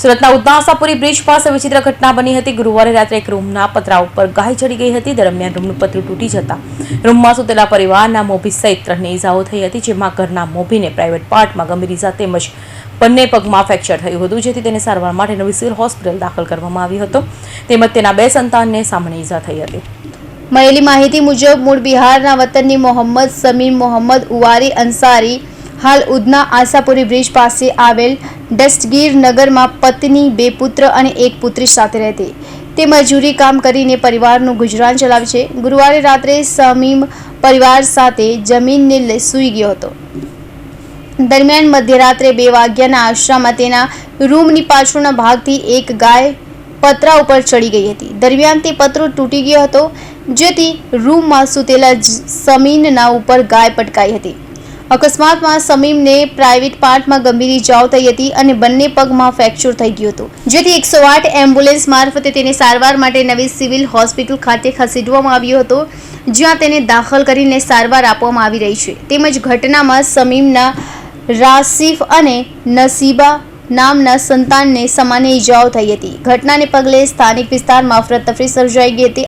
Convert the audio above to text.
સુરતના ઉદ્દાસાપુરી બ્રિજ પાસે વિચિત્ર ઘટના બની હતી. ગુરુવારે રાત્રે એક રૂમના પતરા ઉપર ગાય ચડી ગઈ હતી. દરમિયાન રૂમનું પતરું તૂટી જતા રૂમમાં સુતેલા પરિવારના મોભી સહિત ત્રણને ઈજાઓ થઈ હતી, જેમાં ઘરના મોભીને પ્રાઇવેટ પાર્ટમાં ગંભીર ઈજા તેમજ બંને પગમાં ફ્રેક્ચર થયું હતું, જેથી તેને સારવાર માટે નવી સિવિલ હોસ્પિટલ દાખલ કરવામાં આવ્યો હતો. તેમજ તેના બે સંતાનને સામાન્ય ઈજા થઈ હતી. મળેલી માહિતી મુજબ મૂળ બિહારના વતનની મોહમ્મદ સમીર મોહમ્મદ ઉવારી અંસારી હાલ ઉધના આશાપુરી બ્રિજ પાસે આવેલ ડસ્ટગીર નગરમાં પત્ની, બે પુત્ર અને એક પુત્રી સાથે રહેતી. તે મજૂરી કામ કરીને પરિવારનું ગુજરાન ચલાવે છે. ગુરુવારે રાત્રે સમીમ પરિવાર સાથે જમીનને સૂઈ ગયો હતો. દરમિયાન મધ્યરાત્રે બે વાગ્યાના આશ્રમમાં તેના રૂમની પાછળના ભાગથી એક ગાય પતરા ઉપર ચડી ગઈ હતી. દરમિયાન તે પતરો તૂટી ગયો હતો, જેથી રૂમમાં સૂતેલા સમીનના ઉપર ગાય પટકાઈ હતી. અકસ્માતમાં સમીમને પ્રાઇવેટ પાર્ટમાં ગંભીર ઇજાઓ થઈ હતી અને બંને પગમાં ફ્રેક્ચર થઈ ગયું હતું. જેથી એકસો આઠ એમ્બ્યુલન્સ મારફતે તેને સારવાર માટે નવી સિવિલ હોસ્પિટલ ખાતે ખસેડવામાં આવ્યો હતો, જ્યાં તેને દાખલ કરીને સારવાર આપવામાં આવી રહી છે. તેમજ ઘટનામાં સમીમના રાસિફ અને નસીબા નામના સંતાનને સામાન્ય ઇજાઓ થઈ હતી. ઘટનાને પગલે સ્થાનિક વિસ્તારમાં અફરાતફરી સર્જાઈ ગઈ હતી